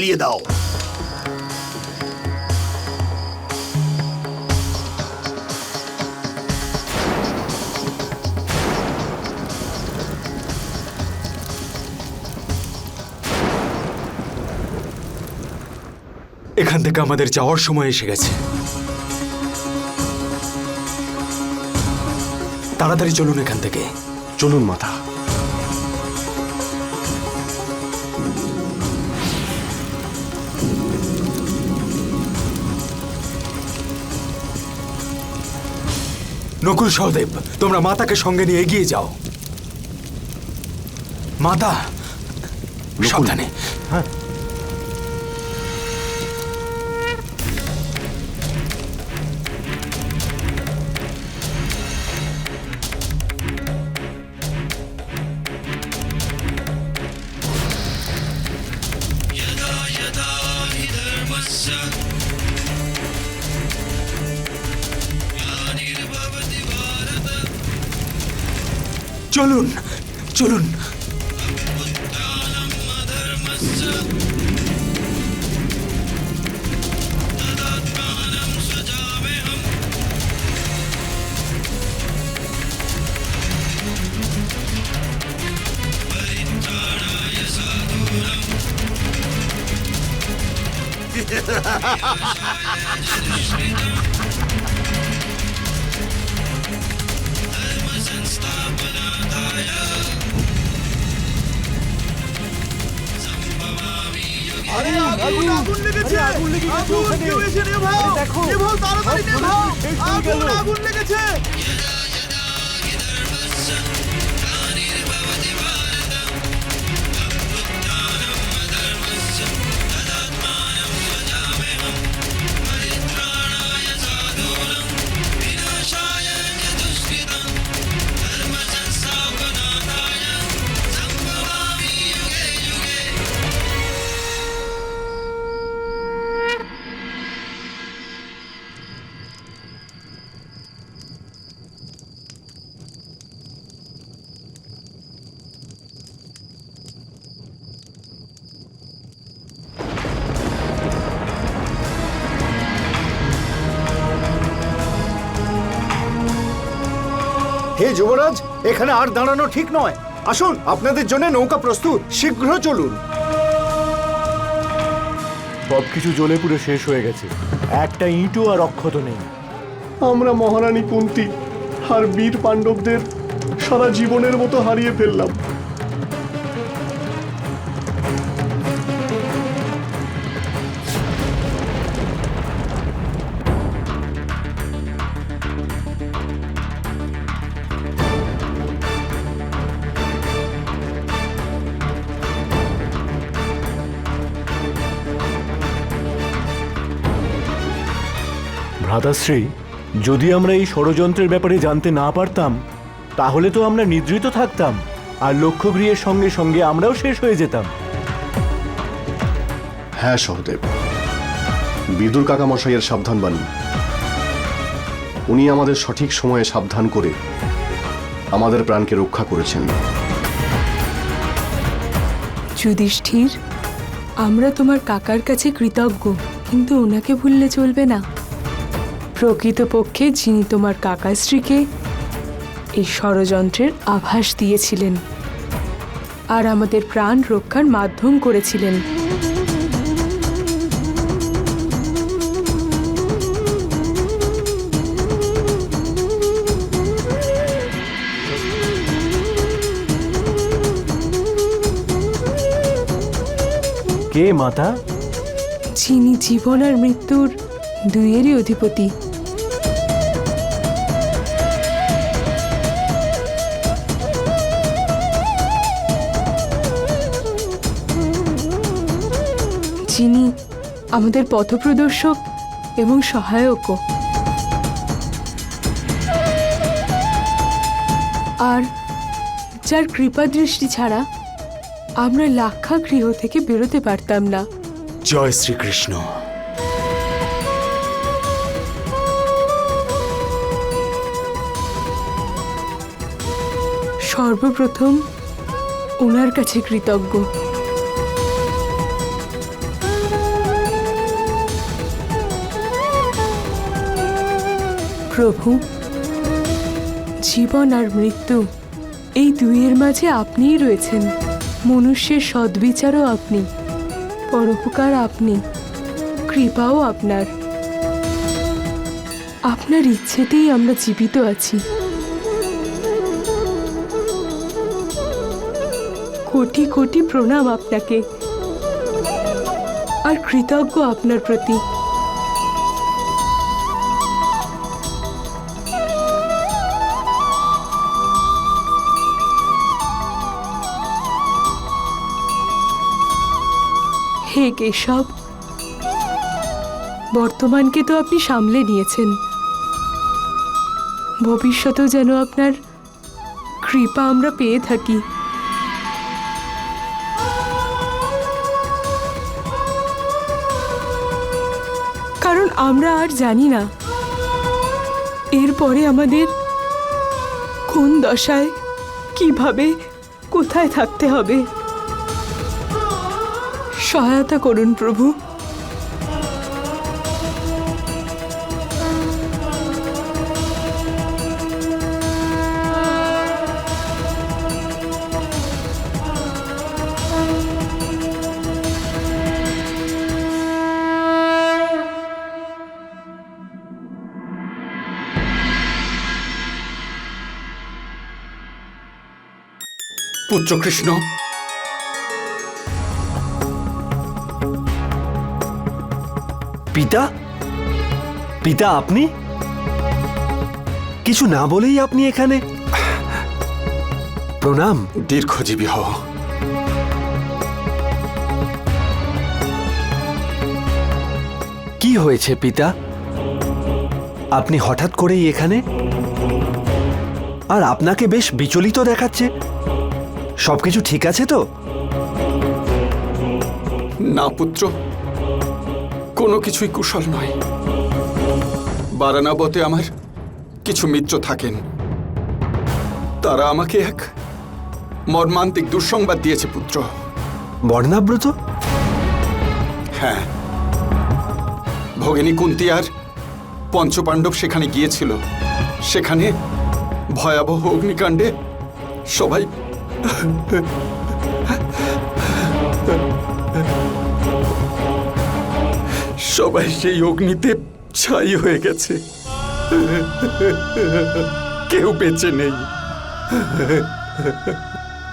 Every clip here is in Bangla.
চালিয়ে দাও। এখান থেকে আমাদের যাওয়ার সময় এসে গেছে। তাড়াতাড়ি চলুন এখান থেকে। চলুন মাতা। নকুল সহদেব তোমরা মাতাকে সঙ্গে নিয়ে এগিয়ে যাও। মাতা সাবধানে। আগুন আগুন লেগেছে। আগুন কেউ এসে নেভাও নেভাও তাড়াতাড়ি নেভাও আগুন আগুন লেগেছে। যুবরাজ এখানে আর দাঁড়ানো ঠিক নয়। আসুন আপনাদের জন্য নৌকা প্রস্তুত। শীঘ্র চলুন। সবকিছু জ্বলে পুড়ে শেষ হয়ে গেছে। একটা ইঁটও আর অক্ষত নেই। আমরা মহারানী কুন্তি আর বীর পাণ্ডবদের সারা জীবনের মতো হারিয়ে ফেললাম। ভ্রাতাশ্রী যদি আমরা এই ষড়যন্ত্রের ব্যাপারে জানতে না পারতাম তাহলে তো আমরা নিদ্রিত থাকতাম আর লক্ষ্যগৃহের সঙ্গে সঙ্গে আমরাও শেষ হয়ে যেতাম। হ্যাঁ সহদেব। বিদুর কাকামশাইয়ের সাবধান বাণী উনি আমাদের সঠিক সময়ে সাবধান করে আমাদের প্রাণকে রক্ষা করেছেন। যুধিষ্ঠির আমরা তোমার কাকার কাছে কৃতজ্ঞ কিন্তু ওনাকে ভুললে চলবে না। প্রকৃতপক্ষে যিনি তোমার কাকা স্ত্রীকে এই ষড়যন্ত্রের আভাস দিয়েছিলেন আর আমাদের প্রাণ রক্ষার মাধ্যম করেছিলেন। কে মাতা? যিনি জীবন আর মৃত্যুর দুইয়েরই অধিপতি। আমাদের পথপ্রদর্শক এবং সহায়কও। আর যার কৃপা দৃষ্টি ছাড়া আমরা লাক্ষা গৃহ থেকে বেরোতে পারতাম না। জয় শ্রীকৃষ্ণ। সর্বপ্রথম ওনার কাছে কৃতজ্ঞ। প্রভু। জীবন আর মৃত্যু, এই দুইয়ের মাঝে আপনিই রয়েছেন। মনুষ্যের সদ্বিচারও আপনি, পরোপকার আপনি, কৃপাও আপনার। আপনার ইচ্ছেতেই আমরা জীবিত আছি। কোটি কোটি প্রণাম আপনাকে। আর কৃতজ্ঞ আপনার প্রতি। কেশব বর্তমানকে তো আপনি সামলে নিয়েছেন। ভবিষ্যতেও যেন আপনার কৃপা আমরা পেয়ে থাকি। কারণ আমরা আর জানি না, এরপরে আমাদের কোন দশায় কীভাবে কোথায় থাকতে হবে। সহায়তা করুন প্রভু। পুত্র কৃষ্ণ পিতা? পিতা আপনি? কিছু না বলেই আপনি এখানে? প্রণাম। দীর্ঘজীবী হও। কি হয়েছে পিতা? আপনি হঠাৎ করেই এখানে? আর আপনাকে বেশ বিচলিত দেখাচ্ছে। সবকিছু ঠিক আছে তো? না পুত্র। কোনো কিছুই কুশল নয়। বারানাবতে আমার কিছু মিত্র থাকেন। তারা আমাকে এক মর্মান্তিক দুঃসংবাদ দিয়েছে পুত্র। বর্ণাব্রত? হ্যাঁ। ভগিনী কুন্তি আর পঞ্চপাণ্ডব সেখানে গিয়েছিল। সেখানে ভয়াবহ অগ্নিকাণ্ডে সবাই সবাই সেই অগ্নিতে ছাই হয়ে গেছে। কেউ বেঁচে নেই।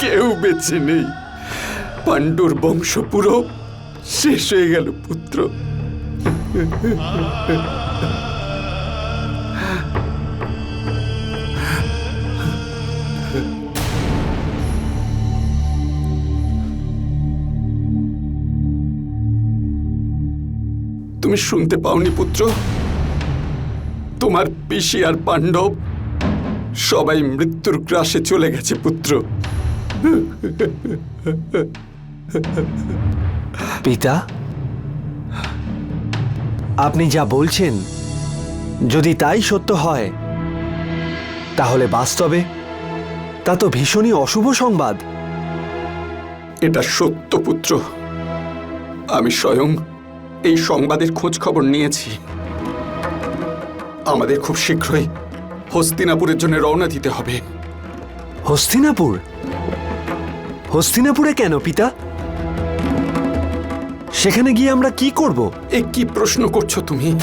কেউ বেঁচে নেই। পাণ্ডুর বংশ পুরো শেষ হয়ে গেল, পুত্র। তুমি শুনতে পাওনি পুত্র? তোমার পিসি আর পাণ্ডব সবাই মৃত্যুর গ্রাসে চলে গেছে পুত্র। পিতা আপনি যা বলছেন যদি তাই সত্য হয় তাহলে বাস্তবে তা তো ভীষণই অশুভ সংবাদ। এটা সত্য পুত্র। আমি স্বয়ং এই সংবাদের খোঁজ খবর নিয়েছি। আমাদের খুব শীঘ্রই হস্তিনাপুরের জন্য রওনা দিতে হবে। হস্তিনাপুর? হস্তিনাপুরে কেন পিতা? সেখানে গিয়ে আমরা কি করব? এ কি প্রশ্ন করছ তুমি?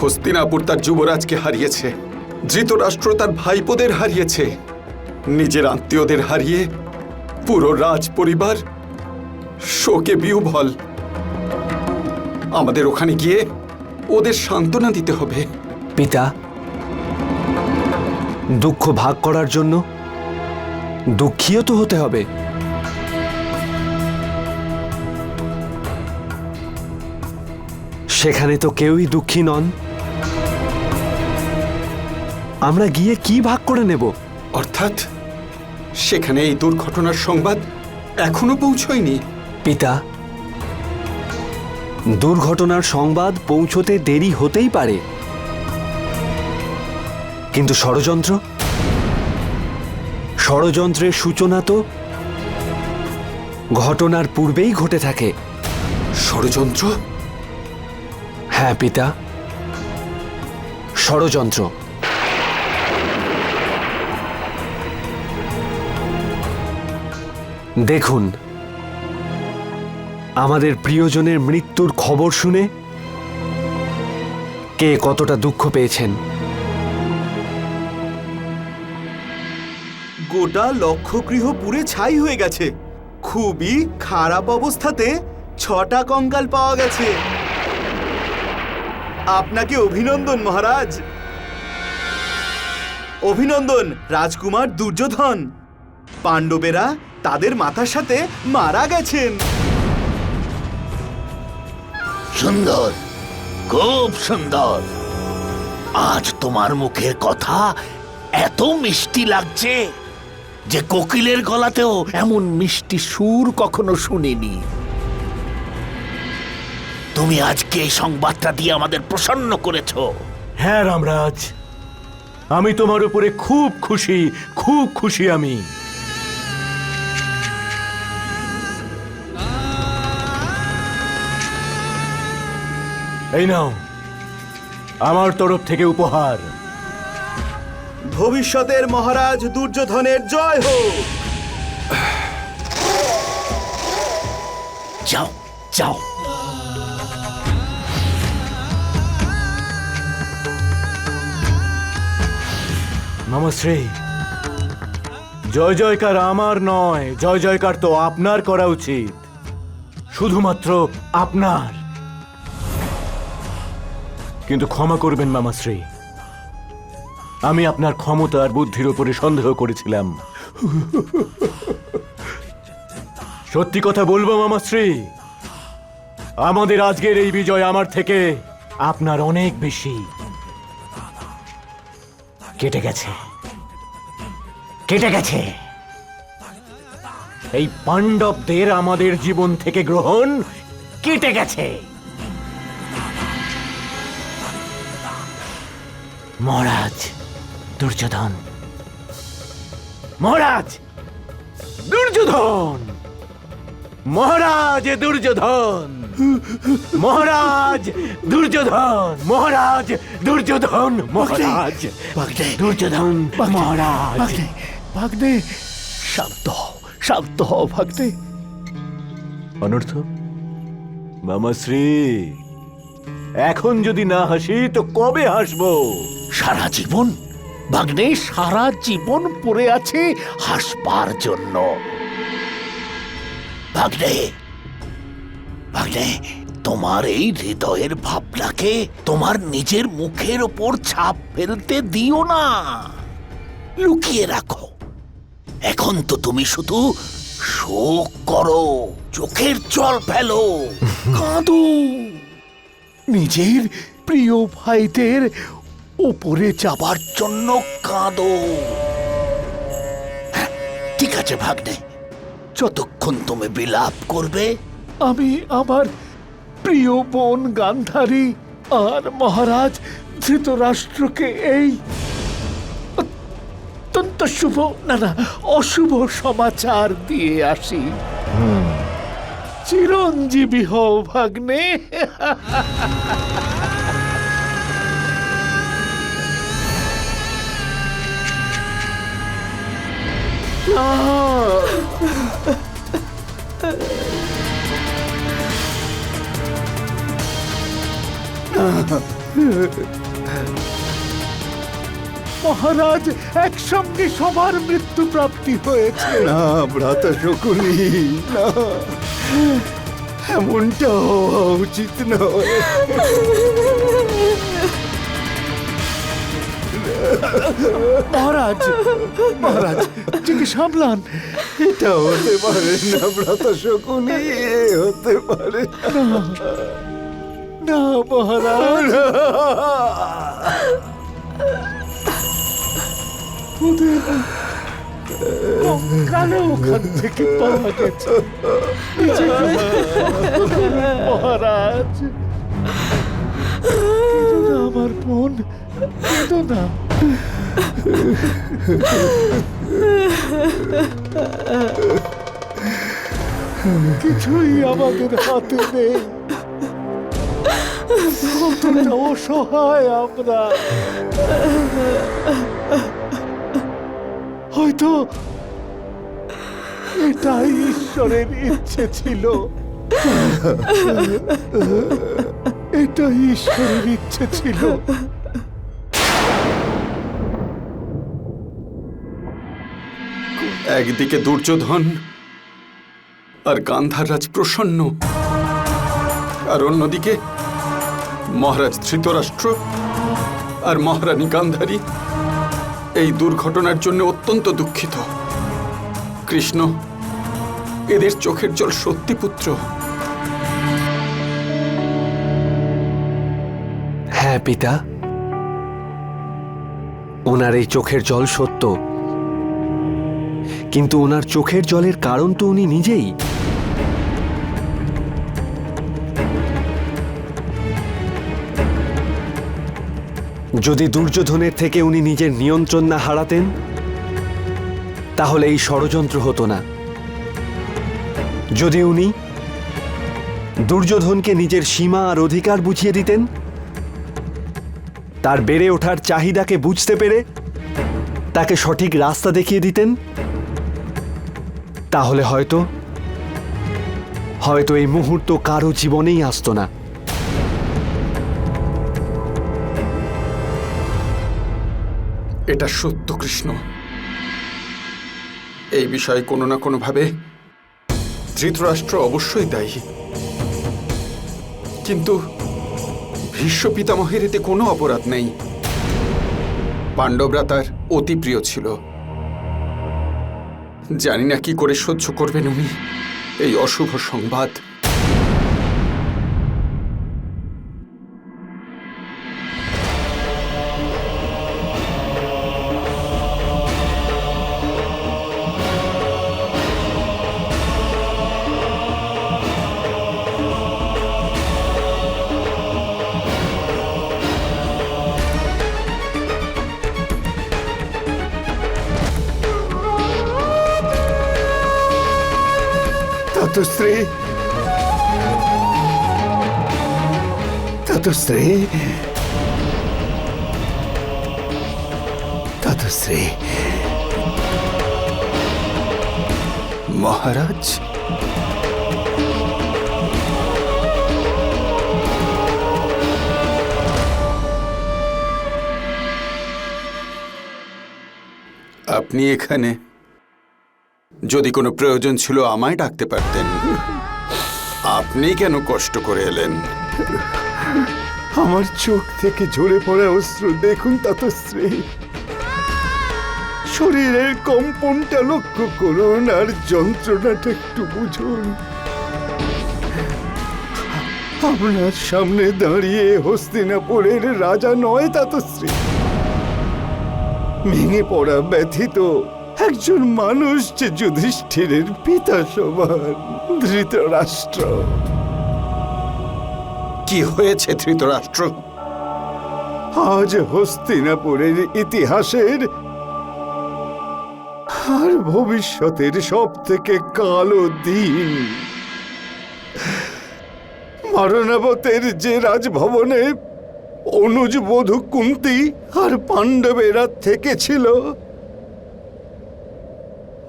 হস্তিনাপুর তার যুবরাজকে হারিয়েছে ধৃতরাষ্ট্র তার ভাইপোদের হারিয়েছে নিজের আত্মীয়দের হারিয়ে পুরো রাজ পরিবার শোকে বিহ্বল। আমাদের ওখানে গিয়ে ওদের সান্ত্বনা দিতে হবে। পিতা দুঃখ ভাগ করার জন্য দুঃখীও তো হতে হবে। সেখানে তো কেউই দুঃখী নন। আমরা গিয়ে কি ভাগ করে নেব? অর্থাৎ সেখানে এই দুর্ঘটনার সংবাদ এখনও পৌঁছয়নি। পিতা দুর্ঘটনার সংবাদ পৌঁছতে দেরি হতেই পারে। কিন্তু ষড়যন্ত্র? ষড়যন্ত্রের সূচনা তো ঘটনার পূর্বেই ঘটে থাকে। ষড়যন্ত্র? হ্যাঁ পিতা। ষড়যন্ত্র। দেখুন আমাদের প্রিয়জনের মৃত্যুর খবর শুনে কে কতটা দুঃখ পেয়েছেন? গোটা লক্ষগৃহ পুরে ছাই হয়ে গেছে। খুবই খারাপ অবস্থাতে ছটা কঙ্কাল পাওয়া গেছে। আপনাকে অভিনন্দন, মহারাজ। অভিনন্দন, রাজকুমার দুর্যোধন। পাণ্ডবেরা তাদের মাথার সাথে মারা গেছেন। সুন্দর। খুব সুন্দর। আজ তোমার মুখের কথা এত মিষ্টি লাগছে যে কোকিলের গলাতেও এমন মিষ্টি সুর কখনো শুনিনি। তুমি আজকে এই সংবাদটা দিয়ে আমাদের প্রসন্ন করেছ। হ্যাঁ রামরাজ। আমি তোমার উপরে খুব খুশি খুব খুশি আমি। এই নাও আমার তরফ থেকে উপহার। ভবিষ্যতের মহারাজ দুর্যোধনের জয় হোক। যাও যাও। নমশ্রী জয় জয়কার আমার নয় জয় জয়কার তো আপনার করা উচিত। শুধুমাত্র আপনার। কিন্তু ক্ষমা করবেন মামাশ্রী আমি আপনার ক্ষমতা আর বুদ্ধির উপরে সন্দেহ করেছিলাম। সত্যি কথা বলব মামাশ্রী আমাদের আজকের এই বিজয় আমার থেকে আপনার অনেক বেশি। কেটে গেছে। কেটে গেছে। এই পাণ্ডবদের আমাদের জীবন থেকে গ্রহণ কেটে গেছে। মহারাজ দুর্যোধন। মহারাজ! দুর্যোধন! মহারাজ দুর্যোধন! মহারাজ দুর্যোধন! মহারাজ দুর্যোধন! মহারাজ দুর্যোধন! মহারাজ! ভাগ্নে শান্ত হও শান্ত হও ভাগ্নে অনর্থ মামাশ্রী এখন যদি না হাসি তো কবে হাসবো? সারা জীবন? ভাগ্নে সারা জীবন পড়ে আছে হাসবার জন্য। ভাগ্নে ভাগ্নে তোমার এই হৃদয়ের ভাবনাকে তোমার নিজের মুখের ওপর ছাপ ফেলতে দিও না। লুকিয়ে রাখো। এখন তো তুমি শুধু শোক করো চোখের জল ফেলো কাঁদো। নিজের প্রিয় ভাইদের উপরে যাবার জন্য কাঁদো। হ্যাঁ, ঠিক আছে ভাগ্নে। যতক্ষণ তুমি বিলাপ করবে আমি আমার প্রিয় বোন গান্ধারী আর মহারাজ ধৃতরাষ্ট্রকে এই অত্যন্ত শুভ না না অশুভ সমাচার দিয়ে আসি। চিরঞ্জীবী হও ভাগ্নে। মহারাজ একসঙ্গে সবার মৃত্যু প্রাপ্তি হয়েছে। না ভ্রাত শকুনি না। এমনটা হওয়া উচিত নয়। মহারাজ মহারাজ ঠিকই সামলান। এটা হতে পারে না ভ্রাত শকুনি এ হতে পারে না। মহারাজ। ওদের কানে ওখান থেকে পাওয়া গেছে? মহারাজ। আমার বোন কেঁদো কিছুই আমাদের হাতে নেই। অসহায় আমরা। হয়তো এটাই ঈশ্বরের ইচ্ছে ছিল। এটাই ঈশ্বরের ইচ্ছে ছিল। একদিকে দুর্যোধন আর গান্ধার রাজ প্রসন্ন, আর অন্যদিকে মহারাজ ধৃতরাষ্ট্র আর মহারানী গান্ধারী এই দুর্ঘটনার জন্য অত্যন্ত দুঃখিত। কৃষ্ণ, এদের চোখের জল সত্যি পুত্র। হ্যাঁ পিতা। ওনার এই চোখের জল সত্য। কিন্তু ওনার চোখের জলের কারণ তো উনি নিজেই। যদি দুর্যোধনের থেকে উনি নিজের নিয়ন্ত্রণ না হারাতেন, তাহলে এই ষড়যন্ত্র হতো না। যদি উনি দুর্যোধনকে নিজের সীমা আর অধিকার বুঝিয়ে দিতেন তার বেড়ে ওঠার চাহিদাকে বুঝতে পেরে তাকে সঠিক রাস্তা দেখিয়ে দিতেন। তাহলে হয়তো হয়তো এই মুহূর্ত কারও জীবনেই আসতো না। এটা সত্য, কৃষ্ণ। এই বিষয়ে কোনো না কোনোভাবে ধৃতরাষ্ট্র অবশ্যই দায়ী। কিন্তু ভীষ্ম পিতামহের এতে কোনো অপরাধ নেই। পাণ্ডবরা তার অতি প্রিয় ছিল। জানি না কি করে সহ্য করবেন উনি। এই অশুভ সংবাদ ততশ্রী ততশ্রী ততশ্রী মহারাজ আপনি এখানে যদি কোনো প্রয়োজন ছিল, আমায় ডাকতে পারতেন। আপনি কেন কষ্ট করে এলেন? আমার চোখ থেকে ঝরে পড়া অশ্রু, দেখুন ততশ্রী শরীরের কম্পনটা লক্ষ্য করুন আর যন্ত্রণাটা একটু বুঝুন। আপনার সামনে দাঁড়িয়ে হস্তিনাপুরের রাজা নয় তাতশ্রী ভেঙে পড়া ব্যথিত একজন মানুষ যে যুধিষ্ঠিরের পিতা সমান ধৃতরাষ্ট্র। কি হয়েছে ধৃতরাষ্ট্র? আজ হস্তিনাপুরের ইতিহাসের আর ভবিষ্যতের সব থেকে কালো দিন। মারণাবতের যে রাজভবনে অনুজ বধূ কুন্তি আর পাণ্ডবেরা থেকেছিল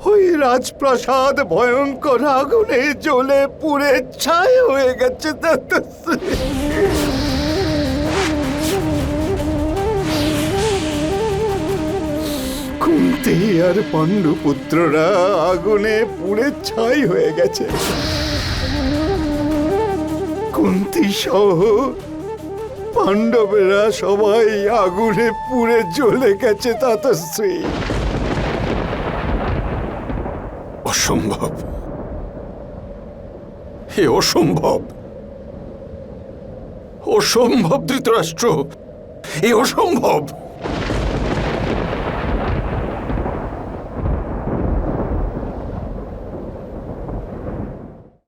ওই রাজপ্রাসাদ ভয়ঙ্কর আগুনে জ্বলে পুড়ে ছাই হয়ে গেছে। কুন্তি আর পাণ্ডু পুত্ররা আগুনে পুড়ে ছাই হয়ে গেছে কুন্তি সহ পাণ্ডবেরা সবাই আগুনে পুড়ে জ্বলে গেছে তাতশ্রী অসম্ভব। হে অসম্ভব। অসম্ভব ধৃতরাষ্ট্র। এ অসম্ভব।